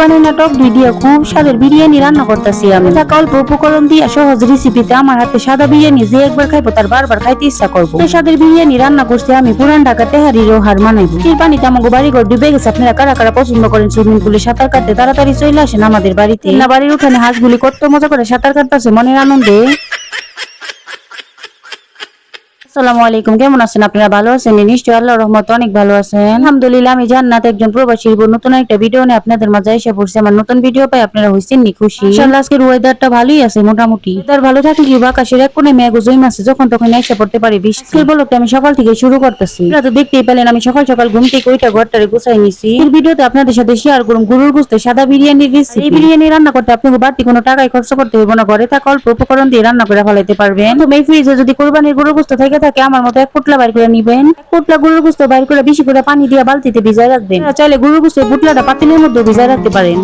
বানাই নাটক, দুই দিয়ে খুব স্বাদের বিরিয়ানি রান্না করতেছি আমি। থাকা অল্প উপকরণ দিয়ে সহজ রেসিপিতে আমার হাতে সাদা বিরিয়ানি যে একবার খাইবো তার বারবার খাইতে ইচ্ছা করব। স্বাদের বিরিয়ানি রান্না করছি আমি পুরান ঢাকা তেহারিরও হার মানাইবো। এই পানিতে আমাকে বাড়ি ঘর ডুবে গেছে, আপনারা কারা কারা পছন্দ করেন সুইমিং পুলে সাঁতার কাটতে তাড়াতাড়ি চলে আসেন আমাদের বাড়িতে। বাড়ির উঠানে হাঁসগুলি কত মজা করে সাঁতার কাটতেছে, মনের আনন্দে। আসসালামু আলাইকুম। কেমন আছেন আপনারা? ভালো আছেন? আল্লাহ রহমত অনেক ভালো আছেন। আলহামদুলিল্লাহ, আমি জান্নাত একজন প্রবাসীর বোন। নতুন একটা ভিডিও নিয়ে আপনাদের মাঝে এসে পড়ছি। আমার নতুন ভিডিও পাই আপনারা নি খুশি আজকের ওয়েদারটা ভালোই আছে মোটামুটি। ভালো থাকলে কি আকাশের এক মেঘ আছে, যখন তখন এসে পড়তে বলতে আমি সকাল থেকে শুরু করতেছি। তো দেখতেই পেলেন, আমি সকাল সকাল ঘুম থেকে ওইটা ঘরটারে গুছাই নিছি। এই ভিডিওতে আপনাদের সাথে শেয়ার করুন, গরুর গুস্তে সাদা বিরিয়ানির রেসিপি এই বিরিয়ানি রান্না করতে আপনাকে বাড়তি কোনো টাকাই খরচ করতে হবে না ঘরে থাকা অল্প উপকরণ দিয়ে রান্না করে ফেলাইতে পারবেন। তো এই ফ্রিজে যদি কোরবানির গরুর গুস্ত থেকে থাকে, আমার মতো এক পুটলা বাইর করে নিবেন। পুটলা গরুর গুস্ত বাইর করে বেশি করে পানি দিয়ে বালতিতে ভিজায় রাখবেন। চাইলে গরুর গুস্ত পুটলাটা পাতিলের মধ্যে ভিজায় রাখতে পারেন।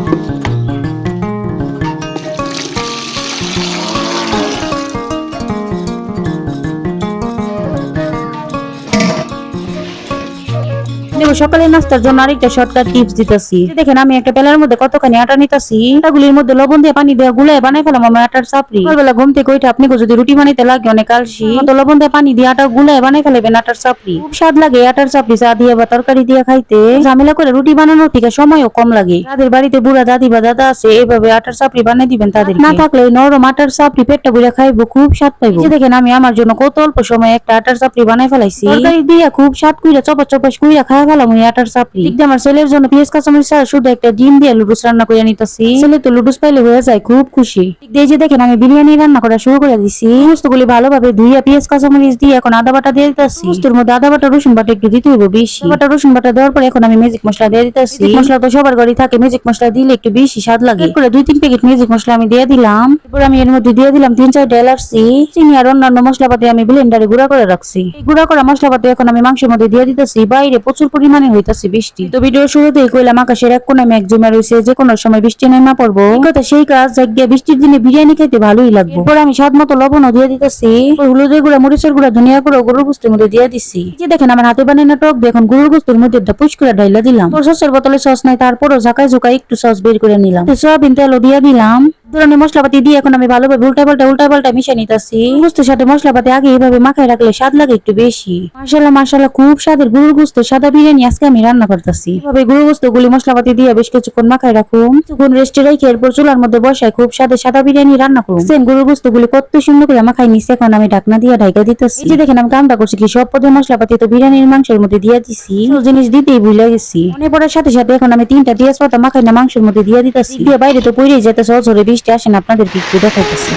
দেখো সকালে নাস্তার জন্য আরেকটা শর্টকাট টিপস দিতেছি। দেখেন আমি একটা বেলার মধ্যে কতখানি আটা নিতেছি। আটাগুলির মধ্যে লবণ দিয়ে পানি দিয়ে গুলায় বানাই ফেলাম আমার আটার চাপড়ি। সকালবেলা ঘুম থেকে ওইটা আপনি যদি রুটি বানাইতে লাগে অনেক আলসি। তো লবণ দিয়ে পানি দিয়ে আটা গুলায় বানাই ফেলাবেন আটার চাপড়ি। খুব স্বাদ লাগে আটার চাপড়ি চা দিয়ে বা তরকারি দিয়ে খাইতে। ঝামেলা করে রুটি বানানোর থেকে সময়ও কম লাগে। তাদের বাড়িতে বুড়া দাদি বা দাদা আছে এইভাবে আটার চাপড়ি বানাই দিবেন তাদের না থাকলে নরম আটার চাপড়ি পেটটা বুড়া খাইবো খুব স্বাদ পাইবো। দেখেন আমি আমার জন্য কত অল্প সময় একটা আটার চাপড়ি বানাই ফেলাইছি। তরকারি দিয়ে খুব স্বাদ কইরা চপা চপাস কইরা খাওয়া ফেলাম ওই আটার চাপড়ি ঠিক আমার ছেলের জন্য পেঁয়াজ কাঁচামরিচ ছাড়া শুধু একটা ডিম দিয়ে লুডুস রান্না করে নিতেছি। ছেলে তো লুডুস পাইলে হয়ে যায় খুব খুশি। ঠিক দিয়ে যে দেখেন আমি বিরিয়ানি রান্না করা শুরু করে দিছি। সমস্তগুলি ভালোভাবে ধুইয়া পেঁয়াজ কাঁচামরিচ দিয়ে এখন আদা বাটা দিয়ে দিতেছি। সমস্তর মধ্যে আদা বাটা রসুন বাটা একটু দিতে হইব বেশি। বাটা রসুন বাটা দেওয়ার পর এখন আমি ম্যাজিক মশলা দিয়ে দিতেছি। মশলা তো সবার ঘরে থাকে ম্যাজিক মশলা দিলে একটু বেশি স্বাদ লাগে। এরপরে দুই তিন প্যাকেট ম্যাজিক মশলা আমি দিয়ে দিলাম। এরপর আমি এর মধ্যে দিয়ে দিলাম তিন চার ডেলারসি চিনি আর অন্যান্য মশলাপাতি আমি ব্লেন্ডারে গুঁড়া করে রাখছি। গুঁড়া করা মশলাপাতি এখন আমি মাংসের মধ্যে দিয়ে দিতেছি। বাইরে প্রচুর পরিমাণে হইতাছে বৃষ্টি। তো ভিডিওর শুরুতেই কইলাম, আকাশের এক কোনায় মেঘ জমা রয়েছে যে কোনো সময় বৃষ্টি নেমা পড়ব। কথা সেই কাজ জায়গায় বৃষ্টির দিনে বিরিয়ানি খেতে ভালোই লাগবে। এরপর আমি স্বাদ মতো লবণও দিয়ে দিতেছি। হলুদের গুঁড়া, মরিচের গুঁড়া, ধনিয়া গুঁড়া গরুর গুস্তের মধ্যে দিয়ে দিছি। যে দেখেন, আমার হাতে বানানো টক দিয়ে এখন গরুর গুস্তের মধ্যে পুষ করে ঢাইলা দিলাম। সসের বোতলে সস নাই, তারপরও ঝাঁকায় ঝুঁকায় একটু সস বের করে নিলাম। সয়াবিন তেলও দিয়ে দিলাম। ধরনের মশলাপাতি দিয়ে এখন আমি ভালোভাবে উল্টা পাল্টা উল্টা পাল্টা মিশিয়ে নিতেছি। গুস্তের সাথে মশলাপাতি আগে এইভাবে মাখায় রাখলে স্বাদ লাগে একটু বেশি। মাসাল্লাহ মাসাল্লাহ খুব স্বাদের গরুর গুস্ত, সাদা বিরিয়ানি আজকে আমি রান্না করতেছি। এভাবে গরুর গুস্ত গুলি মশলাপাতি দিয়ে বেশ কিছুক্ষণ মাখায় রাখুন। কিছুক্ষণ রেস্টে রেখে এরপর চুলার মধ্যে বসায় খুব স্বাদের সাদা বিরিয়ানি রান্না করুন। সেম গরুর গুস্ত গুলি কত সুন্দর করে মাখাই নিচ্ছে এখন আমি ঢাকনা দিয়ে ঢাকা দিতেছি। যে দেখেন, আমি কামটা করছি কি, সব পদের মশলাপাতি তো বিরিয়ানির মাংসের মধ্যে দিয়ে দিছি। জিনিস দিতেই ভুলে গেছি। মনে পড়ার সাথে সাথে এখন আমি তিনটা পেঁয়াজ পাতা মাখাই না মাংসের মধ্যে দিয়ে দিতেছি। দিয়ে বাইরে তো পড়েই যেতে সহজ হলে বৃষ্টি আসেন আপনাদের একটু দেখাইতেছি।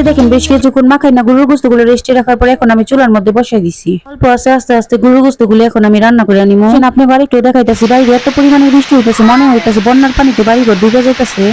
যে দেখেন, বেশ কিছুক্ষণ মাখাই না, গরুর গোস্তগুলো রেস্টে রাখার পরে এখন আমি চুলার মধ্যে বসাই দিছি। অল্প আস্তে আস্তে আস্তে গরুর গোস্তগুলো এখন আমি রান্না করে আনিমো। আপনি বাড়ি একটু দেখাইতেছি, বাইরে এত পরিমাণে বৃষ্টি হইতেছে, মনে হইতেছে বন্যার পানিতে বাড়ি ঘর ডুবে যাইতেছে।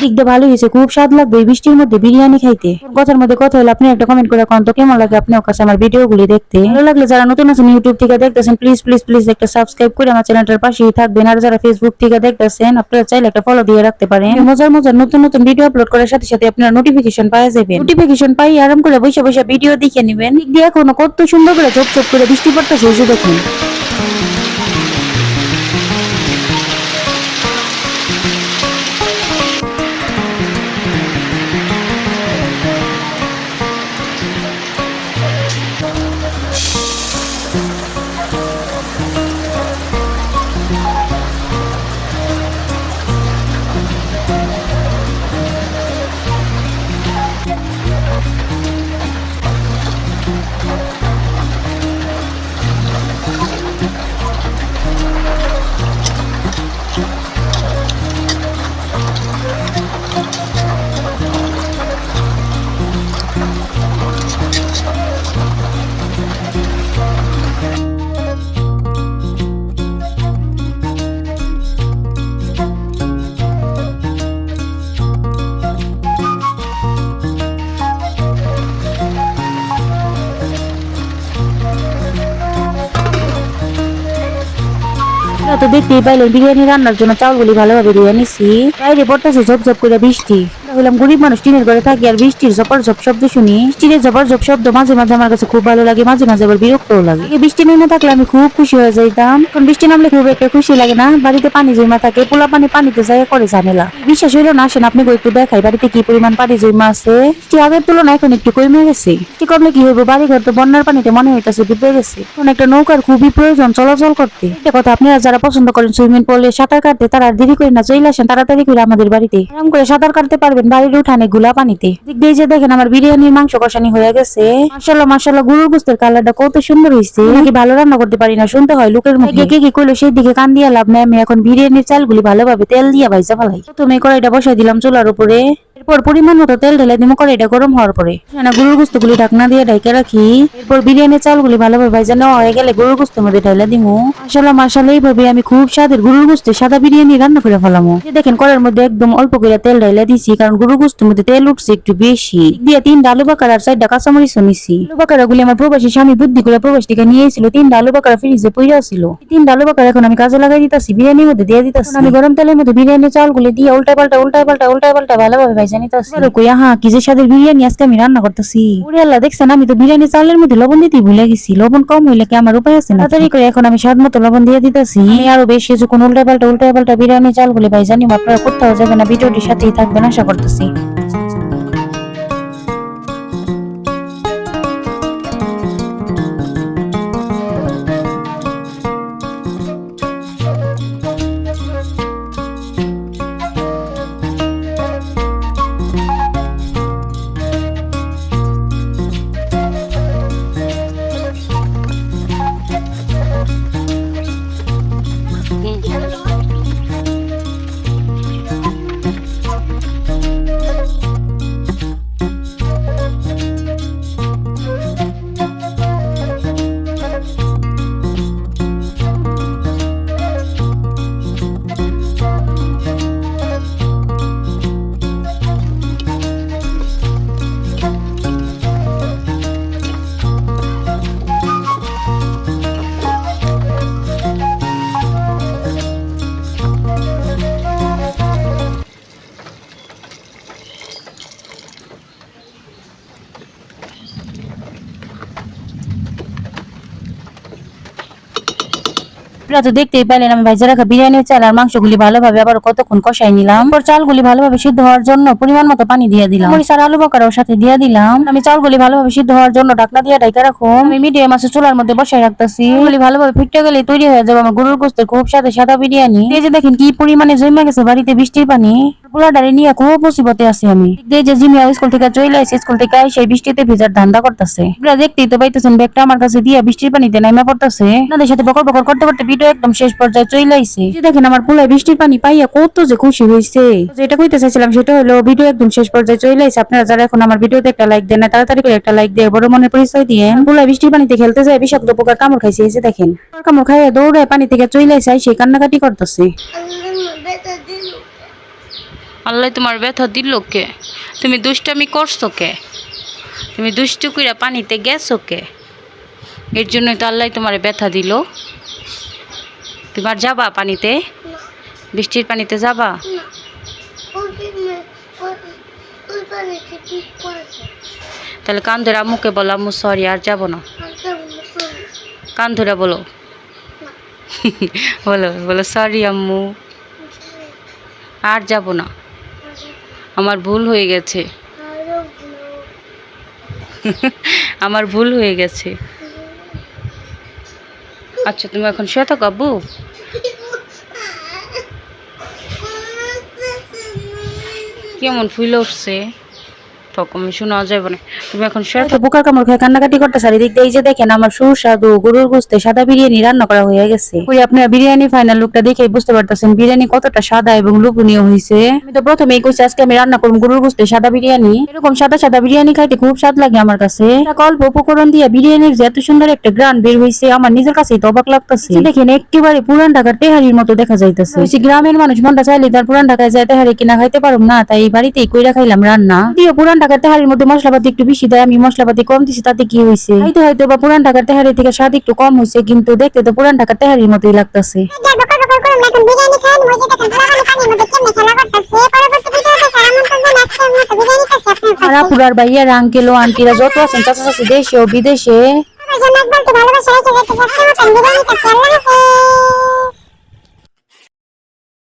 দিক দিয়ে ভালো হয়েছে খুব স্বাদ লাগবে বৃষ্টির মধ্যে বিরিয়ানি খাইতে। কথার মধ্যে কথা হলে আপনি একটা কমেন্ট করে কন্ত কেমন লাগে আপনার কাছে আমার ভিডিও গুলি দেখতে। ভালো লাগলে যারা নতুন আছেন ইউটিউব থেকে দেখতেছেন প্লিজ প্লিজ প্লিজ একটা সাবস্ক্রাইব করে আমার চ্যানেলটার পাশেই থাকবেন। আর যারা ফেসবুক থেকে দেখতেছেন আপনারা চাইলে একটা ফলো দিয়ে রাখতে পারেন। মজার মজার নতুন নতুন ভিডিও আপলোড করার সাথে সাথে আপনারা নোটিফিকেশন পাওয়া যাবেন। নোটিফিকেশন পাই আরাম করে বসে বসে ভিডিও দেখে নেবেন। দিয়ে এখনও কত সুন্দর করে চোপ চোপ করে বৃষ্টি পড়তেছে দেখুন। তা দেখতেই পাইলেন, বিরিয়ানি রান্নার জন্য চাউলগুলি ভালোভাবে ধুয়ে নিছি। বাইরে পড়তেছে ঝপ ঝপ করে বৃষ্টি। হলাম গরিব মানুষ, টিনের ঘরে থাকি আর বৃষ্টির ঝপর ঝপ শব্দ শুনি। বৃষ্টির ঝপর ঝপ শব্দ মাঝে মাঝে আমার কাছে খুব ভালো লাগে, মাঝে মাঝে আবার বিরক্তও লাগে। আগে বৃষ্টি নেমে থাকলে আমি খুব খুশি হয়ে যাইতাম। এখন বৃষ্টি নামলে খুব একটা খুশি লাগে না, বাড়িতে পানি জমা থাকে, পোলা পানি পানিতে যায়, করে ঝামেলা। বিশ্বাস হইল না, আসেন আপনি একটু দেখাই, বাড়িতে কি পরিমাণ পানি জমা আছে? বৃষ্টি আগের তুলনায় এখন একটু কমে গেছে। বৃষ্টি কমলে কি হইব? বাড়ি ঘর তো বন্যার পানিতে মনে হইতাছে ডুবে গেছে। এখন একটা নৌকার খুবই প্রয়োজন চলাচল করতে। একটা কথা আপনারা যারা পছন্দ করেন, সুইমিং পুলে সাঁতার কাটতে, তারা দেরি করে না, চলে আসেন তাড়াতাড়ি করে আমাদের বাড়িতে। আরাম করে সাঁতার কাটতে পারবেন বাড়ির উঠানে গুলা পানিতে। দিক দিয়ে যে দেখেন আমার বিরিয়ানির মাংস কষানি হয়ে গেছে। মাসাল্লাহ মাসাল্লাহ গুরুর গুস্তের কালারটা কত সুন্দর হয়েছে নাকি ভালো রান্না করতে পারি না শুনতে হয় লোকের মুখে। কে কি করল সেই দিকে কান দিয়ে লাভ নাই আমি এখন বিরিয়ানির চালগুলি ভালোভাবে তেল দিয়ে ভাইজা ফেলাই। প্রথমে কড়াইটা বসাই দিলাম চুলার উপরে। এরপর পরিমাণ মতো তেল ঢেলে দিব কড়াইটা গরম হওয়ার পরে। না গরুর গুস্তগুলি ঢাকনা দিয়ে ঢাইকে রাখি। এরপর বিরিয়ানির চালগুলি ভালোভাবে ভাইজা নেওয়া হয়ে গেলে গরুর গুস্তের মধ্যে ঢাইলা দিমু। মাসাল্লাহ মাসাল্লাহ এইভাবে আমি খুব স্বাদের গরুর গুস্তে সাদা বিরিয়ানি রান্না করে ফেলামু। দেখেন, কড়াইয়ের মধ্যে একদম অল্প করে তেল ঢাইলা দিছি, কারণ গরুর গুস্তের মধ্যে তেল উঠছে একটু বেশি। দিয়ে তিন ডালু বাকার আর চারটা কাঁচামরিচ নিছি। আলু বাকারা গুলি আমার প্রবাসী স্বামী বুদ্ধি করে প্রবাস থেকে নিয়ে এসেছিল তিন ডালু বাকারা ফ্রিজে পইরা ছিল। তিন ডালু বাকার এখন আমি কাজে লাগাই দিতাছি, বিরিয়ানির মধ্যে দিয়ে দিতাছি। আমি গরম তেলের মধ্যে বিরিয়ানি চালগুলি দিয়ে উল্টা পাল্টা উল্টা পাল্টা উল্টা পাল্টা ভালোভাবে ভাইজা নিতাছি আর কই হ্যাঁ কি যে স্বাদের বিরিয়ানি আজকে আমি রান্না করতেছি? ওরে আল্লাহ দেখছেন আমি তো বিরিয়ানি চালের মধ্যে লবণ দিতে ভুলে গেছি। লবণ কম হইলে কি আমার উপায় আছে না তাড়াতাড়ি করে এখন আমি স্বাদ মতো লবণ দিয়ে দিতেছি। আমি আরও বেশি কিছুক্ষণ উল্টা পাল্টা উল্টা পাল্টা বিরিয়ানি চালগুলি ভাই জানি আপনারা কোথাও যাবে না ভিডিওটির সাথেই থাকবেন আশা করতেছি। আপনারা তো দেখতেই পেলেন, আমি ভাইজা রাখা বিরিয়ানির চাল আর মাংসগুলি ভালোভাবে আবার কতক্ষণ কষাই নিলাম। পর চালগুলি ভালোভাবে সিদ্ধ হওয়ার জন্য পরিমাণ মতো পানি দিয়ে দিলাম। মরিচ আর আলু বকারও সাথে দিয়ে দিলাম। আমি চালগুলি ভালোভাবে সিদ্ধ হওয়ার জন্য ঢাকনা দিয়ে ঢাকা রাখো আমি মিডিয়াম আছে চুলার মধ্যে বসাই রাখতেছি। এগুলি ভালোভাবে ফিটতে গেলে তৈরি হয়ে যাবে আমার গরুর গোস্তের খুব সাদা সাদা বিরিয়ানি। এই যে দেখেন কি পরিমাণে জমে গেছে বাড়িতে বৃষ্টির পানি। পোলাডারে নিয়ে খুব মুসিবতে আছি আমি। যে জিমিয়া স্কুল থেকে চলে আসে, স্কুল থেকে সেই বৃষ্টিতে ভেজার ধান্দা করতেছে। দেখতেই তো পাইতেছেন ব্যাগটা আমার কাছে দিয়ে বৃষ্টির পানিতে নামা পড়তেছে। আপনাদের সাথে বকর বকর করতে করতে ভিডিও একদম শেষ পর্যায়ে চলে আইছে। দেখেন আমার পোলায় বৃষ্টির পানি পাইয়া কত যে খুশি হয়েছে যেটা কইতে চাইছিলাম সেটা হলো ভিডিও একদম শেষ পর্যায়ে চলে আইছে। আপনারা যারা এখন আমার ভিডিওতে একটা লাইক দেন না তাড়াতাড়ি করে একটা লাইক দিয়ে বড় মনের পরিচয় দিয়ে পোলায় বৃষ্টির পানিতে খেলতে যায় বিষাক্ত পোকার কামড় খাইছে এই যে দেখেন। কামড় খাইয়া দৌড়ায় পানি থেকে চলে আইছে সেই কান্নাকাটি করতেছে। আল্লাহ তোমার ব্যথা দিল কে? তুমি দুষ্টামি করছ কে? তুমি দুষ্টু কইরা পানিতে গেছো কে? এর জন্যই তো আল্লাহ তোমার ব্যথা দিল। তোমার যাবা পানিতে? বৃষ্টির পানিতে যাবা? তাহলে কান ধরে আম্মুকে বলো আম্মু সরি আর যাব না। কান ধরে বলো। বলো বলো সরি আম্মু আর যাব না। আমার ভুল হয়ে গেছে। আমার ভুল হয়ে গেছে। আচ্ছা তুমি এখন শুয়ে থাকো আব্বু। কেমন ফুল উঠছে? শোনা না। তুমি এখন কামড় খেয়ে কান্নাকাটি করতে যে দেখেন, আমার গরুর গোস্তে সাদা বিরিয়ানি রান্না করা হয়ে গেছে। ওই আপনারা বিরিয়ানি ফাইনাল লুকটা দেখে বুঝতে পারতেছেন বিরিয়ানি কতটা সাদা এবং হয়েছে আমি তো কইছি, আজকে আমি রান্না গরুর গোস্তে সাদা বিরিয়ানি। এরকম সাদা সাদা বিরিয়ানি খাইতে খুব স্বাদ লাগে আমার কাছে। অল্প উপকরণ দিয়ে বিরিয়ানির যে এত সুন্দর একটা গ্রান বের হয়েছে আমার নিজের কাছেই তো অবাক লাগতেছে। দেখেন, একেবারে পুরান ঢাকার তেহারির মতো দেখা যাইতেছে। গ্রামের মানুষ মনটা চাইলে তার পুরান ঢাকায় যায় কিনা খাইতে পারুম না, তাই বাড়িতেই কইরা খাইলাম রান্না। দিয়ে পুরান ঢাকার তেহারির মধ্যে মশলাপাতি একটু বেশি দেয় আমি মশলাপাতি কম দিছি তাতে কি হয়েছে হয়তো হয়তো বা পুরান ঢাকার তেহারি থেকে স্বাদ একটু কম হয়েছে কিন্তু দেখতে তো পুরান ঢাকার তেহারির মতোই লাগতেছে। আর আপুরার ভাইয়ার আঙ্কেল ও আন্টিরা যত আছেন চাচা চাচি দেশে ও বিদেশে। ভালোবাসা